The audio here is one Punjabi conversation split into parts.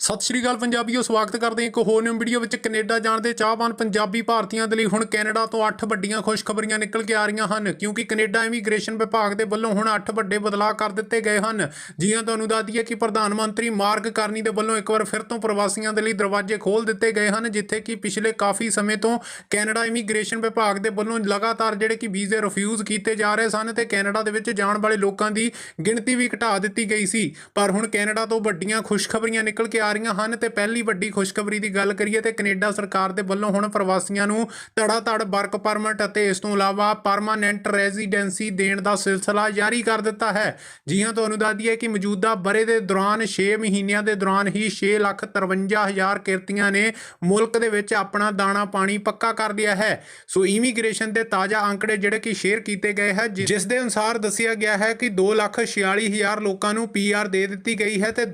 ਸਤਿ ਸ਼੍ਰੀ ਅਕਾਲ ਪੰਜਾਬੀਓ, ਸਵਾਗਤ ਕਰਦੇ ਹਾਂ ਇੱਕ ਹੋਰ ਨਿਊ ਵੀਡੀਓ ਵਿੱਚ ਕੈਨੇਡਾ ਜਾਣ ਦੇ ਚਾਹਵਾਨ ਪੰਜਾਬੀ ਭਾਰਤੀਆਂ ਦੇ ਲਈ ਹੁਣ ਕੈਨੇਡਾ ਤੋਂ 8 ਵੱਡੀਆਂ ਖੁਸ਼ਖਬਰੀਆਂ ਨਿਕਲ ਕੇ ਆ ਰਹੀਆਂ ਹਨ, ਕਿਉਂਕਿ ਕੈਨੇਡਾ ਇਮੀਗ੍ਰੇਸ਼ਨ ਵਿਭਾਗ ਦੇ ਵੱਲੋਂ ਹੁਣ 8 ਵੱਡੇ ਬਦਲਾਅ ਕਰ ਦਿੱਤੇ ਗਏ ਹਨ। ਜਿਹਾਂ ਤੁਹਾਨੂੰ ਦੱਸ ਦਈਏ ਕਿ ਪ੍ਰਧਾਨ ਮੰਤਰੀ ਮਾਰਗ ਕਰਨੀ ਦੇ ਵੱਲੋਂ ਇੱਕ ਵਾਰ ਫਿਰ ਤੋਂ ਪ੍ਰਵਾਸੀਆਂ ਦੇ ਲਈ ਦਰਵਾਜ਼ੇ ਖੋਲ੍ਹ ਦਿੱਤੇ ਗਏ ਹਨ, ਜਿੱਥੇ ਕਿ ਪਿਛਲੇ ਕਾਫੀ ਸਮੇਂ ਤੋਂ ਕੈਨੇਡਾ ਇਮੀਗ੍ਰੇਸ਼ਨ ਵਿਭਾਗ ਦੇ ਵੱਲੋਂ ਲਗਾਤਾਰ ਜਿਹੜੇ ਕਿ ਵੀਜ਼ੇ ਰਿਫਿਊਜ਼ ਕੀਤੇ ਜਾ ਰਹੇ ਸਨ ਤੇ ਕੈਨੇਡਾ ਦੇ ਵਿੱਚ ਜਾਣ ਵਾਲੇ ਲੋਕਾਂ ਦੀ ਗਿਣਤੀ ਵੀ ਘਟਾ ਦਿੱਤੀ ਗਈ ਸੀ। ਪਰ ਹੁਣ ਕੈਨੇਡਾ ਤੋਂ ਵੱਡੀਆਂ ਖੁਸ਼ਖਬਰੀਆਂ ਨਿਕਲ ਕੇ ਜਾ ਰਹੀਆਂ ਹਨ ਤੇ ਪਹਿਲੀ ਵੱਡੀ ਖੁਸ਼ਖਬਰੀ ਦੀ ਗੱਲ ਕਰੀਏ ਤੇ ਕੈਨੇਡਾ ਸਰਕਾਰ ਦੇ ਵੱਲੋਂ ਹੁਣ ਪ੍ਰਵਾਸੀਆਂ ਨੂੰ ਧੜਾਧੜ ਵਰਕ ਪਰਮਿਟ ਅਤੇ ਇਸ ਤੋਂ ਇਲਾਵਾ ਪਰਮਾਨੈਂਟ ਰੈਜ਼ੀਡੈਂਸੀ ਦੇਣ ਦਾ ਸਿਲਸਿਲਾ ਜਾਰੀ ਕਰ ਦਿੱਤਾ ਹੈ। ਜੀ ਹਾਂ ਤੁਹਾਨੂੰ ਦੱਸ ਦਈਏ ਕਿ ਮੌਜੂਦਾ ਬਰੇ ਦੇ ਦੌਰਾਨ 6 ਮਹੀਨਿਆਂ ਦੇ ਦੌਰਾਨ ਹੀ 6,53,000 ਕਿਰਤੀਆਂ ਨੇ ਮੁਲਕ ਦੇ ਵਿੱਚ ਆਪਣਾ ਦਾਣਾ ਪਾਣੀ ਪੱਕਾ ਕਰ ਲਿਆ ਹੈ। ਸੋ ਇਮੀਗ੍ਰੇਸ਼ਨ ਦੇ ਤਾਜ਼ਾ ਅੰਕੜੇ ਜਿਹੜੇ ਕਿ ਸ਼ੇਅਰ ਕੀਤੇ ਗਏ ਹੈ ਜਿਸ ਦੇ ਅਨੁਸਾਰ ਦੱਸਿਆ ਗਿਆ ਹੈ ਕਿ 2,46,000 ਲੋਕਾਂ ਨੂੰ ਪੀਆਰ ਦੇ ਦਿੱਤੀ ਗਈ ਹੈ ਤੇ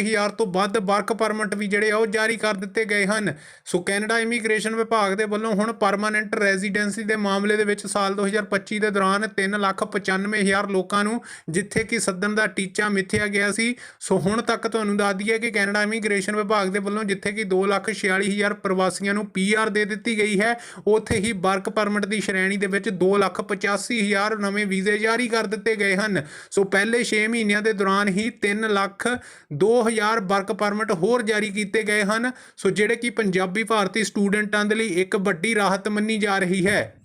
ਹਜ਼ਾਰ 15000 ਤੋਂ ਵੱਧ ਵਰਕ ਪਰਮਿਟ ਵੀ ਜਿਹੜੇ ਆ ਉਹ ਜਾਰੀ ਕਰ ਦਿੱਤੇ ਗਏ ਹਨ। ਸੋ ਕੈਨੇਡਾ ਇਮੀਗ੍ਰੇਸ਼ਨ ਵਿਭਾਗ ਦੇ ਵੱਲੋਂ ਹੁਣ ਪਰਮਾਨੈਂਟ ਰੈਜ਼ੀਡੈਂਸੀ ਦੇ ਮਾਮਲੇ ਦੇ ਵਿੱਚ ਸਾਲ 2025 ਦੇ ਦੌਰਾਨ 395000 ਲੋਕਾਂ ਨੂੰ ਜਿੱਥੇ ਕਿ ਸੱਦਣ ਦਾ ਟੀਚਾ ਮਿੱਥਿਆ ਗਿਆ ਸੀ। ਸੋ ਹੁਣ ਤੱਕ ਤੁਹਾਨੂੰ ਦੱਸ ਦਈਏ ਕਿ ਕੈਨੇਡਾ ਇਮੀਗ੍ਰੇਸ਼ਨ ਵਿਭਾਗ ਦੇ ਵੱਲੋਂ ਜਿੱਥੇ ਕਿ 246000 ਪ੍ਰਵਾਸੀਆਂ ਨੂੰ ਪੀਆਰ ਦੇ ਦਿੱਤੀ ਗਈ ਹੈ, ਉੱਥੇ ਹੀ ਵਰਕ ਪਰਮਿਟ ਦੀ ਸ਼੍ਰੇਣੀ ਦੇ ਵਿੱਚ 285000 ਨਵੇਂ ਵੀਜ਼ੇ ਜਾਰੀ ਕਰ ਦਿੱਤੇ ਗਏ ਹਨ। ਸੋ ਪਹਿਲੇ 6 ਮਹੀਨਿਆਂ ਦੇ ਦੌਰਾਨ ਹੀ 3 ਲੱਖ 2000 ਵਰਕ ਪਰਮਿਟ ਹੋਰ ਜਾਰੀ ਕੀਤੇ ਗਏ ਹਨ। ਸੋ ਜਿਹੜੇ ਕਿ ਪੰਜਾਬੀ ਭਾਰਤੀ ਸਟੂਡੈਂਟਾਂ ਦੇ ਲਈ ਇੱਕ ਵੱਡੀ ਰਾਹਤ ਮੰਨੀ ਜਾ ਰਹੀ ਹੈ।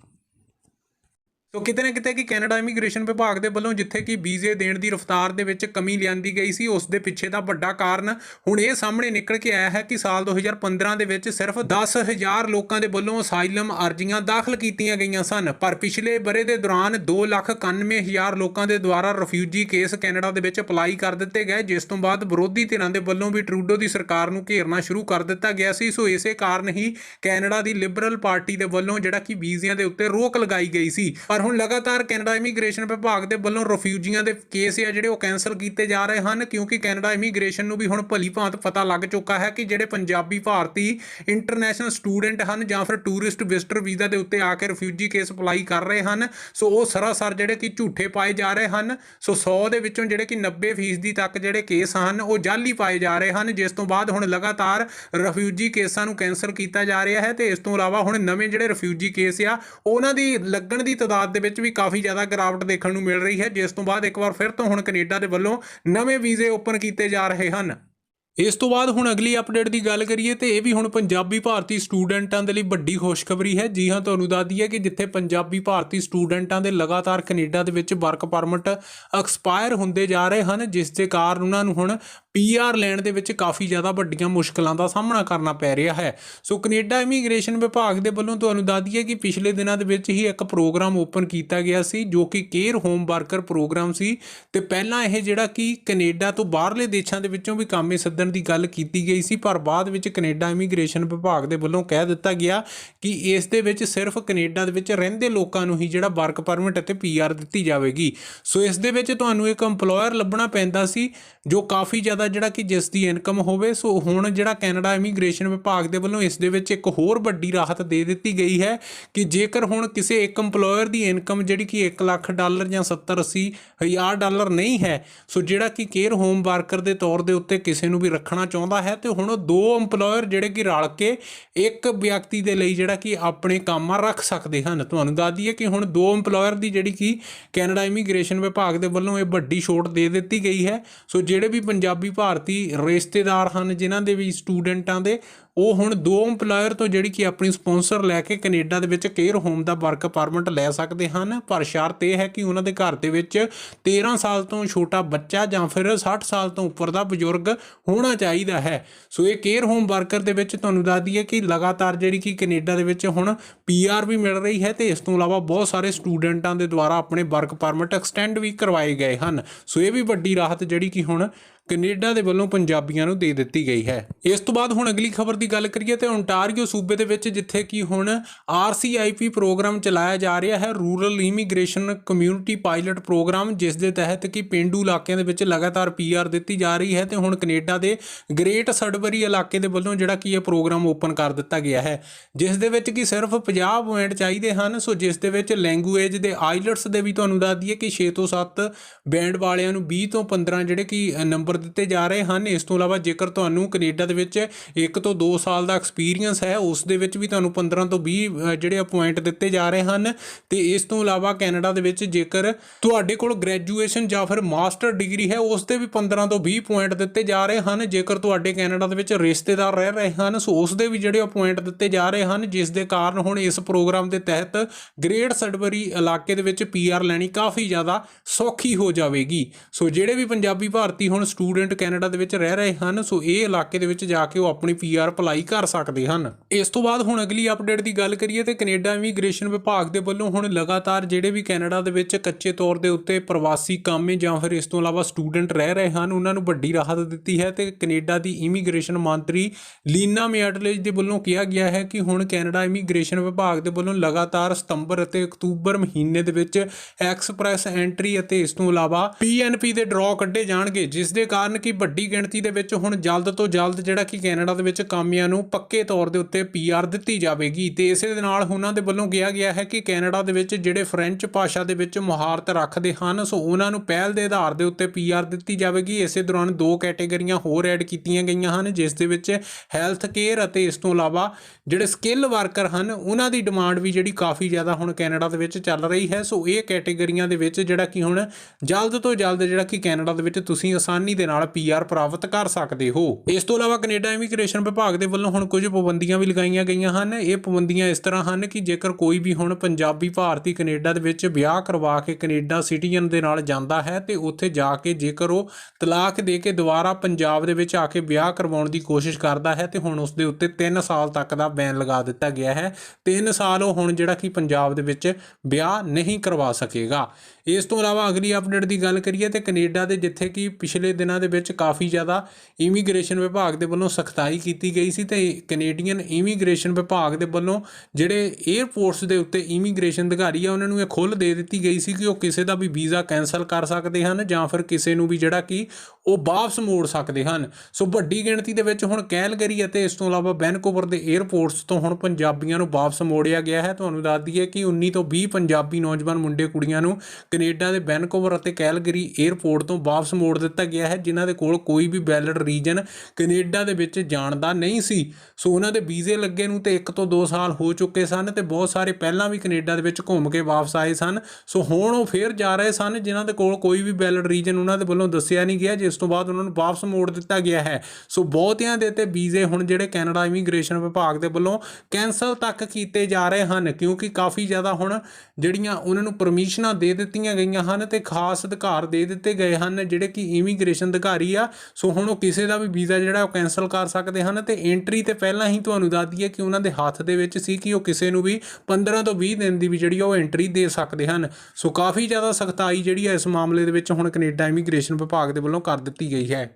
ਸੋ ਕਿਤੇ ਨਾ ਕਿਤੇ ਕਿ ਕੈਨੇਡਾ ਇਮੀਗ੍ਰੇਸ਼ਨ ਵਿਭਾਗ ਦੇ ਵੱਲੋਂ ਜਿੱਥੇ ਕਿ ਵੀਜ਼ੇ ਦੇਣ ਦੀ ਰਫ਼ਤਾਰ ਦੇ ਵਿੱਚ ਕਮੀ ਲਿਆਂਦੀ ਗਈ ਸੀ, ਉਸ ਦੇ ਪਿੱਛੇ ਦਾ ਵੱਡਾ ਕਾਰਨ ਹੁਣ ਇਹ ਸਾਹਮਣੇ ਨਿਕਲ ਕੇ ਆਇਆ ਹੈ ਕਿ ਸਾਲ 2015 ਦੇ ਵਿੱਚ ਸਿਰਫ 10000 ਲੋਕਾਂ ਦੇ ਵੱਲੋਂ ਅਸਾਈਲਮ ਅਰਜ਼ੀਆਂ ਦਾਖਲ ਕੀਤੀਆਂ ਗਈਆਂ ਸਨ, ਪਰ ਪਿਛਲੇ ਬਰੇ ਦੇ ਦੌਰਾਨ 291000 ਲੋਕਾਂ ਦੇ ਦੁਆਰਾ ਰਿਫਿਊਜੀ ਕੇਸ ਕੈਨੇਡਾ ਦੇ ਵਿੱਚ ਅਪਲਾਈ ਕਰ ਦਿੱਤੇ ਗਏ, ਜਿਸ ਤੋਂ ਬਾਅਦ ਵਿਰੋਧੀ ਧਿਰਾਂ ਦੇ ਵੱਲੋਂ ਵੀ ਟਰੂਡੋ ਦੀ ਸਰਕਾਰ ਨੂੰ ਘੇਰਨਾ ਸ਼ੁਰੂ ਕਰ ਦਿੱਤਾ ਗਿਆ ਸੀ। ਸੋ ਇਸੇ ਕਾਰਨ ਹੀ ਕੈਨੇਡਾ ਦੀ ਲਿਬਰਲ ਪਾਰਟੀ ਦੇ ਵੱਲੋਂ ਜਿਹੜਾ ਕਿ ਵੀਜ਼ਿਆਂ ਦੇ ਉੱਤੇ ਰੋਕ ਲਗਾਈ ਗਈ ਸੀ। ਪਰ ਹੁਣ ਲਗਾਤਾਰ ਕੈਨੇਡਾ ਇਮੀਗ੍ਰੇਸ਼ਨ ਵਿਭਾਗ ਦੇ ਵੱਲੋਂ ਰਿਫਿਊਜੀਆਂ ਦੇ ਕੇਸ ਆ ਜਿਹੜੇ ਉਹ ਕੈਨਸਲ ਕੀਤੇ ਜਾ ਰਹੇ ਹਨ, ਕਿਉਂਕਿ ਕੈਨੇਡਾ ਇਮੀਗ੍ਰੇਸ਼ਨ ਨੂੰ ਵੀ ਹੁਣ ਭਲੀ ਭਾਂਤ ਪਤਾ ਲੱਗ ਚੁੱਕਾ ਹੈ ਕਿ ਜਿਹੜੇ ਪੰਜਾਬੀ ਭਾਰਤੀ ਇੰਟਰਨੈਸ਼ਨਲ ਸਟੂਡੈਂਟ ਹਨ ਜਾਂ ਫਿਰ ਟੂਰਿਸਟ ਵਿਜ਼ਟਰ ਵੀਜ਼ਾ ਦੇ ਉੱਤੇ ਆ ਕੇ ਰਿਫਿਊਜੀ ਕੇਸ ਅਪਲਾਈ ਕਰ ਰਹੇ ਹਨ, ਸੋ ਉਹ ਸਰਾਸਰ ਜਿਹੜੇ ਕਿ ਝੂਠੇ ਪਾਏ ਜਾ ਰਹੇ ਹਨ, ਸੋ 100 ਦੇ ਵਿੱਚੋਂ ਜਿਹੜੇ ਕਿ 90% ਤੱਕ ਜਿਹੜੇ ਕੇਸ ਹਨ, ਉਹ ਜਾਲੀ ਪਾਏ ਜਾ ਰਹੇ ਹਨ, ਜਿਸ ਤੋਂ ਬਾਅਦ ਹੁਣ ਲਗਾਤਾਰ ਰਿਫਿਊਜੀ ਕੇਸਾਂ ਨੂੰ ਕੈਨਸਲ ਕੀਤਾ ਜਾ ਰਿਹਾ ਹੈ ਤੇ ਇਸ ਤੋਂ ਇਲਾਵਾ ਹੁਣ ਨਵੇਂ ਜਿਹੜੇ ਰਿਫਿਊਜੀ ਕੇਸ ਆ, ਉਹਨਾਂ ਦੀ ਲੱਗਣ ਦੀ ਤਦਾਦ ਦੇ ਵਿੱਚ ਵੀ ਕਾਫੀ ਜ਼ਿਆਦਾ ਗਿਰਾਵਟ ਦੇਖਣ ਨੂੰ ਮਿਲ ਰਹੀ ਹੈ, ਜਿਸ ਤੋਂ ਬਾਅਦ ਇੱਕ ਵਾਰ ਫਿਰ ਤੋਂ ਹੁਣ ਕੈਨੇਡਾ ਦੇ ਵੱਲੋਂ ਨਵੇਂ ਵੀਜ਼ੇ ਓਪਨ ਕੀਤੇ ਜਾ ਰਹੇ ਹਨ। ਇਸ ਤੋਂ ਬਾਅਦ ਹੁਣ ਅਗਲੀ ਅਪਡੇਟ ਦੀ ਗੱਲ ਕਰੀਏ ਤੇ ਇਹ ਵੀ ਹੁਣ ਪੰਜਾਬੀ ਭਾਰਤੀ ਸਟੂਡੈਂਟਾਂ ਦੇ ਲਈ ਵੱਡੀ ਖੁਸ਼ਖਬਰੀ ਹੈ। ਜੀ ਹਾਂ, ਤੁਹਾਨੂੰ ਦੱਸਦੀ ਹੈ ਕਿ ਜਿੱਥੇ ਪੰਜਾਬੀ ਭਾਰਤੀ ਸਟੂਡੈਂਟਾਂ ਦੇ ਲਗਾਤਾਰ ਕੈਨੇਡਾ ਦੇ ਵਿੱਚ ਵਰਕ ਪਰਮਿਟ ਐਕਸਪਾਇਰ ਹੁੰਦੇ ਜਾ ਰਹੇ ਹਨ, ਜਿਸ ਦੇ ਕਾਰਨ ਉਹਨਾਂ ਨੂੰ ਹੁਣ ਪੀਆਰ ਲੈਣ ਦੇ ਵਿੱਚ ਕਾਫੀ ਜ਼ਿਆਦਾ ਵੱਡੀਆਂ ਮੁਸ਼ਕਲਾਂ ਦਾ ਸਾਹਮਣਾ ਕਰਨਾ ਪੈ ਰਿਹਾ ਹੈ। ਸੋ ਕੈਨੇਡਾ ਇਮੀਗ੍ਰੇਸ਼ਨ ਵਿਭਾਗ ਦੇ ਵੱਲੋਂ ਤੁਹਾਨੂੰ ਦੱਸ ਦਈਏ ਕਿ ਪਿਛਲੇ ਦਿਨਾਂ ਦੇ ਵਿੱਚ ਹੀ ਇੱਕ ਪ੍ਰੋਗਰਾਮ ਓਪਨ ਕੀਤਾ ਗਿਆ ਸੀ, ਜੋ ਕਿ ਕੇਅਰ ਹੋਮ ਵਰਕਰ ਪ੍ਰੋਗਰਾਮ ਸੀ। ਤੇ ਪਹਿਲਾਂ ਇਹ ਜਿਹੜਾ ਕਿ ਕੈਨੇਡਾ ਤੋਂ ਬਾਹਰਲੇ ਦੇਸ਼ਾਂ ਦੇ ਵਿੱਚੋਂ ਵੀ ਕਾਮੇ ਸੱਦਣ ਦੀ ਗੱਲ ਕੀਤੀ ਗਈ ਸੀ, ਪਰ ਬਾਅਦ ਵਿੱਚ ਕੈਨੇਡਾ ਇਮੀਗ੍ਰੇਸ਼ਨ ਵਿਭਾਗ ਦੇ ਵੱਲੋਂ ਕਹਿ ਦਿੱਤਾ ਗਿਆ ਕਿ ਇਸ ਦੇ ਵਿੱਚ ਸਿਰਫ ਕੈਨੇਡਾ ਦੇ ਵਿੱਚ ਰਹਿੰਦੇ ਲੋਕਾਂ ਨੂੰ ਹੀ ਜਿਹੜਾ ਵਰਕ ਪਰਮਿਟ ਅਤੇ ਪੀਆਰ ਦਿੱਤੀ ਜਾਵੇਗੀ। ਸੋ ਇਸ ਦੇ ਵਿੱਚ ਤੁਹਾਨੂੰ ਇੱਕ EMPLOYER ਲੱਭਣਾ ਪੈਂਦਾ ਸੀ, ਜੋ ਕਾਫੀ ਜ਼ਿਆਦਾ ਜਿਹੜਾ ਕਿ ਜਿਸ ਦੀ ਇਨਕਮ ਹੋਵੇ, ਸੋ ਹੁਣ ਜਿਹੜਾ ਕੈਨੇਡਾ ਇਮੀਗ੍ਰੇਸ਼ਨ ਵਿਭਾਗ ਦੇ ਵੱਲੋਂ ਇਸ ਦੇ ਵਿੱਚ ਇੱਕ ਹੋਰ ਵੱਡੀ ਰਾਹਤ ਦੇ ਦਿੱਤੀ ਗਈ ਹੈ ਕਿ ਜੇਕਰ ਹੁਣ ਕਿਸੇ ਇੱਕ EMPLOYER ਦੀ ਇਨਕਮ ਜਿਹੜੀ ਕਿ 1 ਲੱਖ ਡਾਲਰ ਜਾਂ 70 80 ਹਜ਼ਾਰ ਡਾਲਰ ਨਹੀਂ ਹੈ, ਸੋ ਜਿਹੜਾ ਕਿ ਕੇਅਰ ਹੋਮ ਵਰਕਰ ਦੇ ਤੌਰ ਦੇ ਉੱਤੇ ਕਿਸੇ ਨੂੰ ਵੀ ਰੱਖਣਾ ਚਾਹੁੰਦਾ ਹੈ, ਤੇ ਹੁਣ ਦੋ EMPLOYER ਜਿਹੜੇ ਕਿ ਰਲ ਕੇ ਇੱਕ ਵਿਅਕਤੀ ਦੇ ਲਈ ਜਿਹੜਾ ਕਿ ਆਪਣੇ ਕੰਮਾਂ ਰੱਖ ਸਕਦੇ ਹਨ। ਤੁਹਾਨੂੰ ਦੱਸ ਦਈਏ ਕਿ ਹੁਣ ਦੋ EMPLOYER ਦੀ ਜਿਹੜੀ ਕਿ ਕੈਨੇਡਾ ਇਮੀਗ੍ਰੇਸ਼ਨ ਵਿਭਾਗ ਦੇ ਵੱਲੋਂ ਇਹ ਵੱਡੀ ਛੋਟ ਦੇ ਦਿੱਤੀ ਗਈ ਹੈ, ਸੋ ਜਿਹੜੇ ਵੀ ਪੰਜਾਬੀ ਭਾਰਤੀ ਰਿਸ਼ਤੇਦਾਰ ਹਨ ਜਿਨ੍ਹਾਂ ਦੇ ਵੀ ਸਟੂਡੈਂਟਾਂ ਦੇ ਉਹ ਹੁਣ ਦੋ EMPLOYER ਤੋਂ ਜਿਹੜੀ ਕਿ ਆਪਣੀ ਸਪਾਂਸਰ ਲੈ ਕੇ ਕੈਨੇਡਾ ਦੇ ਵਿੱਚ ਕੇਅਰ ਹੋਮ ਦਾ ਵਰਕ ਪਰਮਿਟ ਲੈ ਸਕਦੇ ਹਨ। ਪਰ ਸ਼ਰਤ ਇਹ ਹੈ ਕਿ ਉਹਨਾਂ ਦੇ ਘਰ ਦੇ ਵਿੱਚ 13 ਸਾਲ ਤੋਂ ਛੋਟਾ ਬੱਚਾ ਜਾਂ ਫਿਰ 60 ਸਾਲ ਤੋਂ ਉੱਪਰ ਦਾ ਬਜ਼ੁਰਗ ਹੋਣਾ ਚਾਹੀਦਾ ਹੈ। ਸੋ ਇਹ ਕੇਅਰ ਹੋਮ ਵਰਕਰ ਦੇ ਵਿੱਚ ਤੁਹਾਨੂੰ ਦੱਸ ਦਈਏ ਕਿ ਲਗਾਤਾਰ ਜਿਹੜੀ ਕਿ ਕੈਨੇਡਾ ਦੇ ਵਿੱਚ ਹੁਣ ਪੀਆਰ ਵੀ ਮਿਲ ਰਹੀ ਹੈ ਤੇ ਇਸ ਤੋਂ ਇਲਾਵਾ ਬਹੁਤ ਸਾਰੇ ਸਟੂਡੈਂਟਾਂ ਦੇ ਦੁਆਰਾ ਆਪਣੇ ਵਰਕ ਪਰਮਿਟ ਐਕਸਟੈਂਡ ਵੀ ਕਰਵਾਏ ਗਏ ਹਨ। ਸੋ ਇਹ ਵੀ ਵੱਡੀ ਰਾਹਤ ਜਿਹੜੀ ਕਿ ਹੁਣ ਕੈਨੇਡਾ ਦੇ ਵੱਲੋਂ ਪੰਜਾਬੀਆਂ ਨੂੰ ਦੇ ਦਿੱਤੀ ਗਈ ਹੈ। ਇਸ ਤੋਂ ਬਾਅਦ ਹੁਣ ਅਗਲੀ ਖਬਰ ਦੀ ਗੱਲ ਕਰੀਏ ਤੇ ਓਨਟਾਰੀਓ ਸੂਬੇ ਦੇ ਵਿੱਚ ਜਿੱਥੇ ਕਿ ਹੁਣ ਆਰਸੀਆਈਪੀ ਪ੍ਰੋਗਰਾਮ ਚਲਾਇਆ ਜਾ ਰਿਹਾ ਹੈ, rural immigration community pilot programme, ਜਿਸ ਦੇ ਤਹਿਤ ਕਿ ਪਿੰਡੂ ਇਲਾਕਿਆਂ ਦੇ ਵਿੱਚ ਲਗਾਤਾਰ ਪੀਆਰ ਦਿੱਤੀ ਜਾ ਰਹੀ ਹੈ ਤੇ ਹੁਣ ਕੈਨੇਡਾ ਦੇ ਗ੍ਰੇਟ ਸਡਬਰੀ ਇਲਾਕੇ ਦੇ ਵੱਲੋਂ ਜਿਹੜਾ ਕਿ ਇਹ ਪ੍ਰੋਗਰਾਮ ਓਪਨ ਕਰ ਦਿੱਤਾ ਗਿਆ ਹੈ, ਜਿਸ ਦੇ ਵਿੱਚ ਕਿ ਸਿਰਫ 50 ਪੁਆਇੰਟ ਚਾਹੀਦੇ ਹਨ। ਸੋ ਜਿਸ ਦੇ ਵਿੱਚ ਲੈਂਗੁਏਜ ਦੇ ਆਈਲਟਸ ਦੇ ਵੀ ਤੁਹਾਨੂੰ ਦੱਸ ਦਈਏ ਕਿ 6 ਤੋਂ 7 ਬੈਂਡ ਵਾਲਿਆਂ ਨੂੰ 20 ਤੋਂ 15 ਜਿਹੜੇ ਕਿ ਨੰਬਰ ਨੰਬਰ ਦਿੱਤੇ ਜਾ ਰਹੇ ਹਨ। ਇਸ ਤੋਂ ਇਲਾਵਾ ਜੇਕਰ ਤੁਹਾਨੂੰ ਕੈਨੇਡਾ ਦੇ ਵਿੱਚ 1 ਤੋਂ 2 ਸਾਲ ਦਾ ਐਕਸਪੀਰੀਅੰਸ ਹੈ, ਉਸ ਦੇ ਵਿੱਚ ਵੀ ਤੁਹਾਨੂੰ 15 ਤੋਂ 20 ਜਿਹੜੇ ਪੁਆਇੰਟ ਦਿੱਤੇ ਜਾ ਰਹੇ ਹਨ। ਤੇ ਇਸ ਤੋਂ ਇਲਾਵਾ ਕੈਨੇਡਾ ਦੇ ਵਿੱਚ ਜੇਕਰ ਤੁਹਾਡੇ ਕੋਲ ਗ੍ਰੈਜੂਏਸ਼ਨ ਜਾਂ ਫਿਰ ਮਾਸਟਰ ਡਿਗਰੀ ਹੈ, ਉਸ ਦੇ ਵੀ 15 ਤੋਂ 20 ਪੁਆਇੰਟ ਦਿੱਤੇ ਜਾ ਰਹੇ ਹਨ। ਜੇਕਰ ਤੁਹਾਡੇ ਕੈਨੇਡਾ ਦੇ ਵਿੱਚ ਰਿਸ਼ਤੇਦਾਰ ਰਹਿ ਰਹੇ ਹਨ, ਸੋ ਉਸ ਦੇ ਵੀ ਜਿਹੜੇ ਪੁਆਇੰਟ ਦਿੱਤੇ ਜਾ ਰਹੇ ਹਨ, ਜਿਸ ਦੇ ਕਾਰਨ ਹੁਣ ਇਸ ਪ੍ਰੋਗਰਾਮ ਦੇ ਤਹਿਤ ਗ੍ਰੇਟ ਸਡਬਰੀ ਇਲਾਕੇ ਦੇ ਵਿੱਚ ਪੀਆਰ ਲੈਣੀ ਕਾਫੀ ਜ਼ਿਆਦਾ ਸੌਖੀ ਹੋ ਜਾਵੇਗੀ। ਸੋ ਜਿਹੜੇ ਵੀ ਪੰਜਾਬੀ ਭਾਰਤੀ ਹੁਣ ਸਟੂਡੈਂਟ ਕੈਨੇਡਾ ਦੇ ਵਿੱਚ ਰਹਿ ਰਹੇ ਹਨ, ਸੋ ਇਹ ਇਲਾਕੇ ਦੇ ਵਿੱਚ ਜਾ ਕੇ ਉਹ ਆਪਣੀ ਪੀਆਰ ਅਪਲਾਈ ਕਰ ਸਕਦੇ ਹਨ। ਇਸ ਤੋਂ ਬਾਅਦ ਹੁਣ ਅਗਲੀ ਅਪਡੇਟ ਦੀ ਗੱਲ ਕਰੀਏ ਤੇ ਕੈਨੇਡਾ ਇਮੀਗ੍ਰੇਸ਼ਨ ਵਿਭਾਗ ਦੇ ਵੱਲੋਂ ਹੁਣ ਲਗਾਤਾਰ ਜਿਹੜੇ ਵੀ ਕੈਨੇਡਾ ਦੇ ਵਿੱਚ ਕੱਚੇ ਤੌਰ ਦੇ ਉੱਤੇ ਪ੍ਰਵਾਸੀ ਕਾਮੇ ਜਾਂ ਫਿਰ ਇਸ ਤੋਂ ਇਲਾਵਾ ਸਟੂਡੈਂਟ ਰਹਿ ਰਹੇ ਹਨ, ਉਹਨਾਂ ਨੂੰ ਵੱਡੀ ਰਾਹਤ ਦਿੱਤੀ ਹੈ ਤੇ ਕੈਨੇਡਾ ਦੀ ਇਮੀਗ੍ਰੇਸ਼ਨ ਮੰਤਰੀ ਲੀਨਾ ਮਿਆਟਲੇਜ ਦੇ ਵੱਲੋਂ ਕਿਹਾ ਗਿਆ ਹੈ ਕਿ ਹੁਣ ਕੈਨੇਡਾ ਇਮੀਗ੍ਰੇਸ਼ਨ ਵਿਭਾਗ ਦੇ ਵੱਲੋਂ ਲਗਾਤਾਰ ਸਤੰਬਰ ਅਤੇ ਅਕਤੂਬਰ ਮਹੀਨੇ ਦੇ ਵਿੱਚ ਐਕਸਪ੍ਰੈਸ ਐਂਟਰੀ ਅਤੇ ਇਸ ਤੋਂ ਇਲਾਵਾ ਪੀਐਨਪੀ ਦੇ ਡਰਾਅ ਕੱਢੇ ਜਾਣਗੇ, ਜਿਸ ਦੇ ਕਾਰਨ ਕਿ ਵੱਡੀ ਗਿਣਤੀ ਦੇ ਵਿੱਚ ਹੁਣ ਜਲਦ ਤੋਂ ਜਲਦ ਜਿਹੜਾ ਕਿ ਕੈਨੇਡਾ ਦੇ ਵਿੱਚ ਕੰਮ ਕਾਮਿਆਂ ਨੂੰ ਪੱਕੇ ਤੌਰ ਦੇ ਉੱਤੇ ਪੀਆਰ ਦਿੱਤੀ ਜਾਵੇਗੀ ਤੇ ਇਸੇ ਦੇ ਨਾਲ ਉਹਨਾਂ ਦੇ ਵੱਲੋਂ ਕਿਹਾ ਗਿਆ ਹੈ ਕਿ ਕੈਨੇਡਾ ਦੇ ਵਿੱਚ ਜਿਹੜੇ ਫ੍ਰੈਂਚ ਭਾਸ਼ਾ ਦੇ ਵਿੱਚ ਮੁਹਾਰਤ ਰੱਖਦੇ ਹਨ, ਸੋ ਉਹਨਾਂ ਨੂੰ ਪਹਿਲ ਦੇ ਆਧਾਰ ਦੇ ਉੱਤੇ ਪੀਆਰ ਦਿੱਤੀ ਜਾਵੇਗੀ। ਇਸੇ ਦੌਰਾਨ ਦੋ ਕੈਟੇਗਰੀਆਂ ਹੋਰ ਐਡ ਕੀਤੀਆਂ ਗਈਆਂ ਹਨ, ਜਿਸ ਦੇ ਵਿੱਚ ਹੈਲਥ ਕੇਅਰ ਅਤੇ ਇਸ ਤੋਂ ਇਲਾਵਾ ਜਿਹੜੇ ਸਕਿੱਲ ਵਰਕਰ ਹਨ, ਉਹਨਾਂ ਦੀ ਡਿਮਾਂਡ ਵੀ ਜਿਹੜੀ ਕਾਫੀ ਜ਼ਿਆਦਾ ਹੁਣ ਕੈਨੇਡਾ ਦੇ ਵਿੱਚ ਚੱਲ ਰਹੀ ਹੈ। ਸੋ ਇਹ ਕੈਟੇਗਰੀਆਂ ਦੇ ਵਿੱਚ ਜਿਹੜਾ ਕਿ ਹੁਣ ਜਲਦ ਤੋਂ ਜਲਦ ਜਿਹੜਾ ਕਿ ਕੈਨੇਡਾ ਦੇ ਵਿੱਚ ਤੁਸੀਂ ਆਸਾਨੀ ਦੇ ਨਾਲ ਪੀਆਰ ਪ੍ਰਾਪਤ ਕਰ ਸਕਦੇ ਹੋ। ਇਸ ਤੋਂ ਇਲਾਵਾ ਕੈਨੇਡਾ ਇਮੀਗ੍ਰੇਸ਼ਨ ਵਿਭਾਗ ਦੇ ਵੱਲੋਂ ਹੁਣ ਕੁਝ ਪਾਬੰਦੀਆਂ ਵੀ ਲਗਾਈਆਂ ਗਈਆਂ ਹਨ। ਇਹ ਪਾਬੰਦੀਆਂ ਇਸ ਤਰ੍ਹਾਂ ਹਨ ਕਿ ਜੇਕਰ ਕੋਈ ਵੀ ਹੁਣ ਪੰਜਾਬੀ ਭਾਰਤੀ ਕੈਨੇਡਾ ਦੇ ਵਿੱਚ ਵਿਆਹ ਕਰਵਾ ਕੇ ਕੈਨੇਡਾ ਸਿਟੀਜ਼ਨ ਦੇ ਨਾਲ ਜਾਂਦਾ ਹੈ ਤੇ ਉੱਥੇ ਜਾ ਕੇ ਜੇਕਰ ਉਹ ਤਲਾਕ ਦੇ ਕੇ ਦੁਬਾਰਾ ਪੰਜਾਬ ਦੇ ਵਿੱਚ ਆ ਕੇ ਵਿਆਹ ਕਰਵਾਉਣ ਦੀ ਕੋਸ਼ਿਸ਼ ਕਰਦਾ ਹੈ ਤੇ ਹੁਣ ਉਸ ਦੇ ਉੱਤੇ 3 ਸਾਲ ਤੱਕ ਦਾ ਬੈਨ ਲਗਾ ਦਿੱਤਾ ਗਿਆ ਹੈ। 3 ਸਾਲ ਉਹ ਹੁਣ ਜਿਹੜਾ ਕਿ ਪੰਜਾਬ ਦੇ ਵਿੱਚ ਵਿਆਹ ਨਹੀਂ ਕਰਵਾ ਸਕੇਗਾ। ਇਸ ਤੋਂ ਇਲਾਵਾ ਅਗਲੀ ਅਪਡੇਟ ਦੀ ਗੱਲ ਕਰੀਏ ਤੇ ਕੈਨੇਡਾ ਦੇ ਜਿੱਥੇ ਕਿ ਪਿਛਲੇ ਦਿਨਾਂ ਦੇ ਵਿੱਚ ਕਾਫੀ ਜ਼ਿਆਦਾ ਇਮੀਗ੍ਰੇਸ਼ਨ ਵਿਭਾਗ ਦੇ ਵੱਲੋਂ ਸਖਤਾਈ ਕੀਤੀ ਗਈ ਗਈ ਸੀ ਤੇ ਕੈਨੇਡੀਅਨ ਇਮੀਗ੍ਰੇਸ਼ਨ ਵਿਭਾਗ ਦੇ ਵੱਲੋਂ ਜਿਹੜੇ 에ਅਰਪੋਰਟਸ ਦੇ ਉੱਤੇ ਇਮੀਗ੍ਰੇਸ਼ਨ ਅਧਿਕਾਰੀ ਆ, ਉਹਨਾਂ ਨੂੰ ਇਹ ਖੁੱਲ੍ਹ ਦੇ ਦਿੱਤੀ ਗਈ ਸੀ ਕਿ ਉਹ ਕਿਸੇ ਦਾ ਵੀ ਵੀਜ਼ਾ ਕੈਨਸਲ ਕਰ ਸਕਦੇ ਹਨ ਜਾਂ ਫਿਰ ਕਿਸੇ ਨੂੰ ਵੀ ਜਿਹੜਾ ਕਿ ਉਹ ਵਾਪਸ ਮੋੜ ਸਕਦੇ ਹਨ। ਸੋ ਵੱਡੀ ਗਿਣਤੀ ਦੇ ਵਿੱਚ ਹੁਣ ਕੈਲਗਰੀ ਅਤੇ ਇਸ ਤੋਂ ਇਲਾਵਾ ਵੈਨਕੂਵਰ ਦੇ 에ਅਰਪੋਰਟਸ ਤੋਂ ਹੁਣ ਪੰਜਾਬੀਆਂ ਨੂੰ ਵਾਪਸ ਮੋੜਿਆ ਗਿਆ ਹੈ। ਤੁਹਾਨੂੰ ਦੱਸ ਦਈਏ ਕਿ 19 ਤੋਂ 20 ਪੰਜਾਬੀ ਨੌਜਵਾਨ ਮੁੰਡੇ ਕੁੜੀਆਂ ਨੂੰ ਕੈਨੇਡਾ ਦੇ ਵੈਨਕੂਵਰ ਅਤੇ ਕੈਲਗਰੀ 에ਅਰਪੋਰਟ ਤੋਂ ਵਾਪਸ ਮੋੜ ਦਿੱਤਾ ਗਿਆ ਹੈ, ਜਿਨ੍ਹਾਂ ਦੇ ਕੋਲ ਕੋਈ ਵੀ ਵੈਲਿਡ ਰੀਜਨ ਕੈਨੇਡਾ ਦੇ ਵਿੱਚ ਜਾਣ ਦਾ ਨਹੀਂ ਸੀ। ਸੋ ਉਹਨਾਂ ਦੇ ਵੀਜ਼ੇ ਲੱਗੇ ਨੂੰ ਤੇ 1 ਤੋਂ 2 ਸਾਲ ਹੋ ਚੁੱਕੇ ਸਨ ਤੇ ਬਹੁਤ ਸਾਰੇ ਪਹਿਲਾਂ ਵੀ ਕੈਨੇਡਾ ਦੇ ਵਿੱਚ ਘੁੰਮ ਕੇ ਵਾਪਸ ਆਏ ਸਨ। ਸੋ ਹੁਣ ਉਹ ਫੇਰ ਜਾ ਰਹੇ ਸਨ, ਜਿਨ੍ਹਾਂ ਦੇ ਕੋਲ ਕੋਈ ਵੀ ਵੈਲਿਡ ਰੀਜਨ ਉਹਨਾਂ ਦੇ ਵੱਲੋਂ ਦੱਸਿਆ ਨਹੀਂ ਗਿਆ, ਜਿਸ ਤੋਂ ਬਾਅਦ ਉਹਨਾਂ ਨੂੰ ਵਾਪਸ ਮੋੜ ਦਿੱਤਾ ਗਿਆ ਹੈ। ਸੋ ਬਹੁਤਿਆਂ ਦੇ ਤੇ ਵੀਜ਼ੇ ਹੁਣ ਜਿਹੜੇ ਕੈਨੇਡਾ ਇਮੀਗ੍ਰੇਸ਼ਨ ਵਿਭਾਗ ਦੇ ਵੱਲੋਂ ਕੈਨਸਲ ਤੱਕ ਕੀਤੇ ਜਾ ਰਹੇ ਹਨ, ਕਿਉਂਕਿ ਕਾਫੀ ਜ਼ਿਆਦਾ ਹੁਣ ਜਿਹੜੀਆਂ ਉਹਨਾਂ ਨੂੰ ਪਰਮਿਸ਼ਨਾਂ ਦੇ ਦਿੱਤੀਆਂ ਗਈਆਂ ਹਨ ਤੇ ਖਾਸ ਅਧਿਕਾਰ ਦੇ ਦਿੱਤੇ ਗਏ ਹਨ, ਜਿਹੜੇ ਕਿ ਇਮੀਗ੍ਰੇਸ਼ਨ ਅਧਿਕਾਰੀ ਆ। ਸੋ ਹੁਣ ਉਹ ਕਿਸੇ ਦਾ ਵੀ ਵੀਜ਼ਾ ਜਿਹੜਾ ਉਹ ਕੈਨਸਲ ਕਰ ਸਕਦੇ ਹਨ ਤੇ ਐਂਟਰੀ ਤੇ ਪਹਿਲਾਂ ਹੀ ਤੁਹਾਨੂੰ ਦੱਸ ਦਈਏ ਕਿ ਉਹਨਾਂ ਦੇ ਹੱਥ ਦੇ ਵਿੱਚ ਸੀ ਕਿ ਉਹ ਕਿਸੇ ਨੂੰ ਵੀ 15 ਤੋਂ 20 ਦਿਨ ਦੀ ਵੀ ਜਿਹੜੀ ਆ ਉਹ ਐਂਟਰੀ ਦੇ ਸਕਦੇ ਹਨ। ਸੋ ਕਾਫੀ ਜ਼ਿਆਦਾ ਸਖਤਾਈ ਜਿਹੜੀ ਹੈ ਇਸ ਮਾਮਲੇ ਦੇ ਵਿੱਚ ਹੁਣ ਕੈਨੇਡਾ ਇਮੀਗ੍ਰੇਸ਼ਨ ਵਿਭਾਗ ਦੇ ਵੱਲੋਂ ਕਰ ਦਿੱਤੀ ਗਈ ਹੈ।